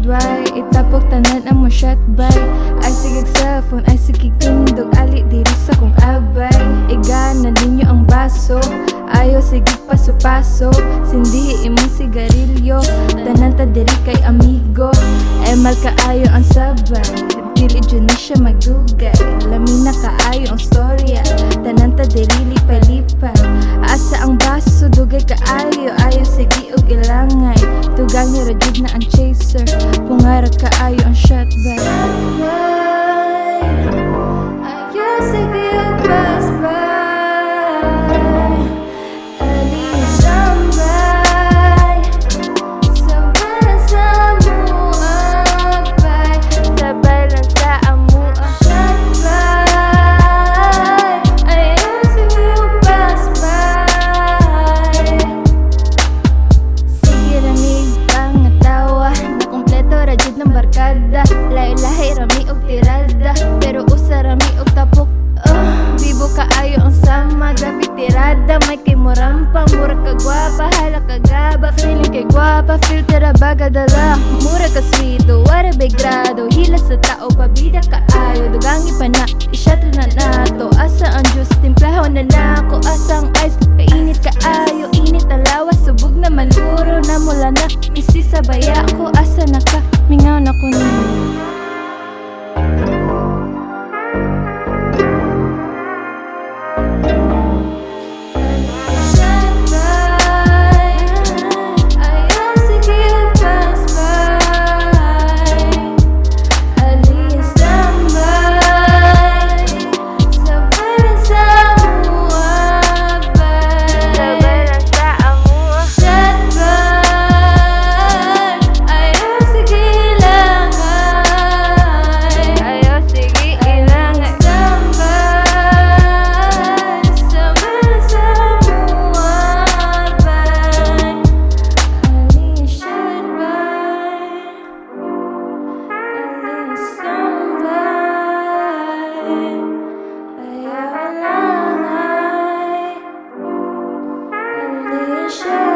tandway Itapok tanan ang mo shot by. Ay sigig cellphone, ay sigig tindog Ali diri sa kong abay. Igana ninyo ang baso Ayaw sigig paso-paso Sindihi imong sigarilyo Tanan ta diri kay amigo. Emal kaayo ang sabay Dili dyan na siya magdugay Lamina kaayo ang storya Tanan ta diri lipay-lipay. Asa ang baso, dugay kaayo Ayaw sige og ilangay. Tugang ni na ang chaser Pungarag kaayo ang shot by ka gwapa Hala ka gaba Feeling kay gwapa Filter baga dala Mura ka sweeto Wara grado. Hila sa tao Pabida kaayo Dugangi pa shine.